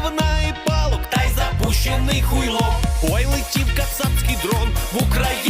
зроблений гівна і палок, та й запущений хуйло. Ой, летів кацапський дрон в Україні.